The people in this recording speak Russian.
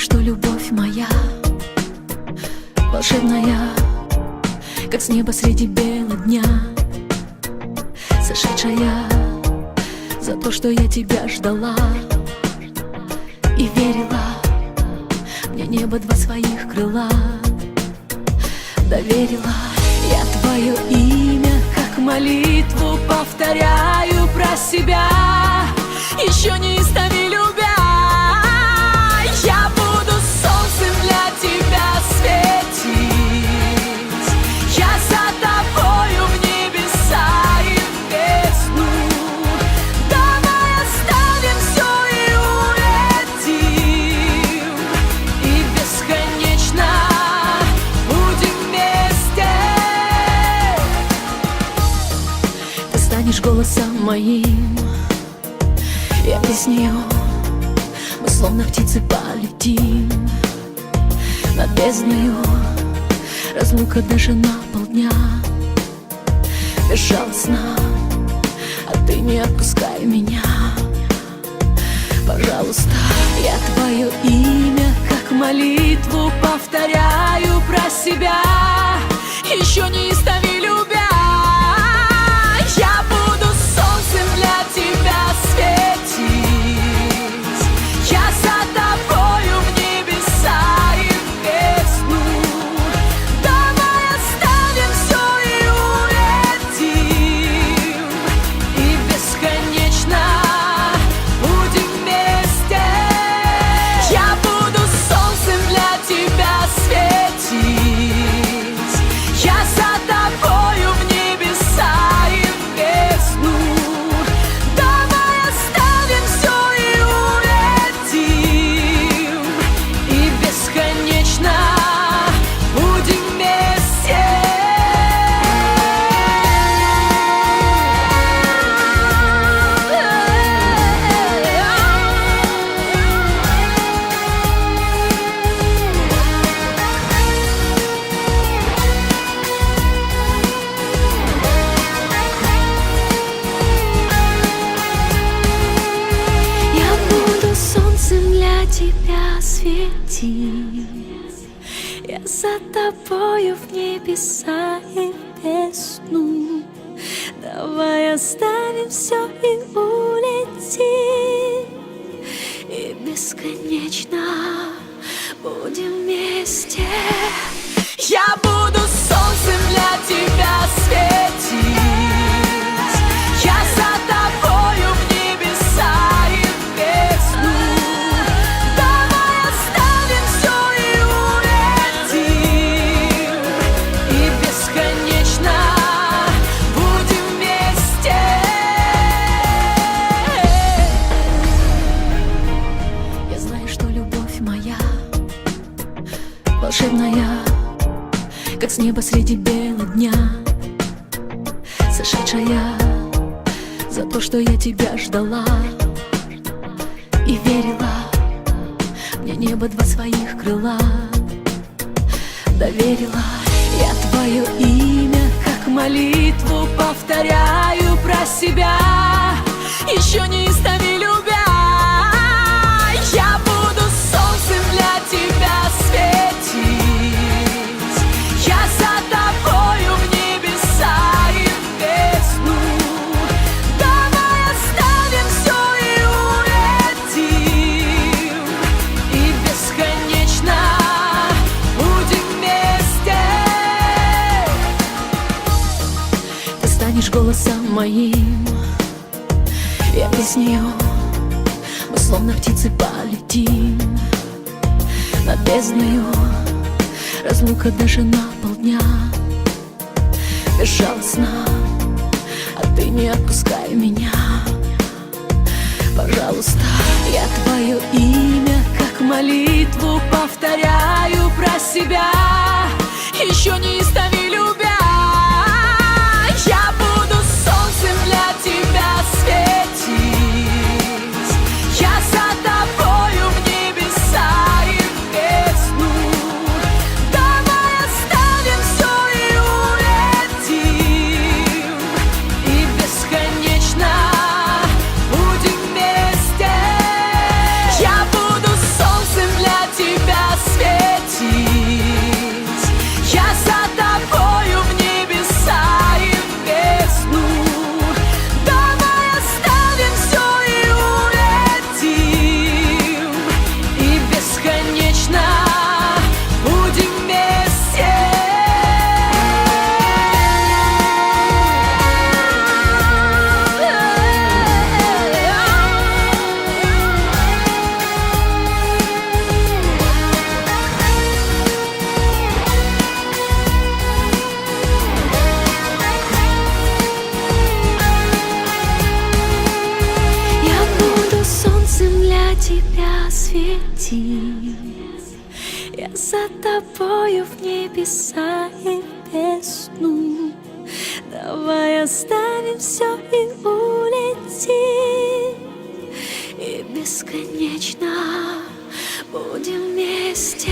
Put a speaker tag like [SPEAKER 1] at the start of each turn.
[SPEAKER 1] что любовь моя волшебная, как с неба среди бела дня, сошедшая за то, что я тебя ждала и верила. Мне небо два своих крыла доверила. Я твое имя, как молитву, повторяю про себя. Еще не истови любя. Я за тобою в небеса и в. Давай оставим все и улетим. И бесконечно будем вместе. Ты станешь голосом моим Я песню Мы словно птицы полетим Над бездною Разлука даже на полдня. Безжалостно. А ты не отпускай меня. Пожалуйста, я твое имя Как молитву повторяю про себя. Еще не истови светить Я за тобою в небеса и в бездну Давай оставим все и улетим. И бесконечно будем вместе. Я буду волшебная, как с неба среди бела дня, сошедшая за то, что я тебя ждала и верила. Мне небо два своих крыла доверила. Я твое имя, как молитву, повторяю про себя. Еще не истови станешь голосом моим. Я песню Мы словно птицы полетим. Над бездною Разлука даже на полдня. Безжалостно А ты не отпускай меня. Пожалуйста, я твое имя Как молитву повторяю про себя. Еще не истови тебя свети Я за тобою в небеса и бездну. Давай оставим все и улетим. И бесконечно будем вместе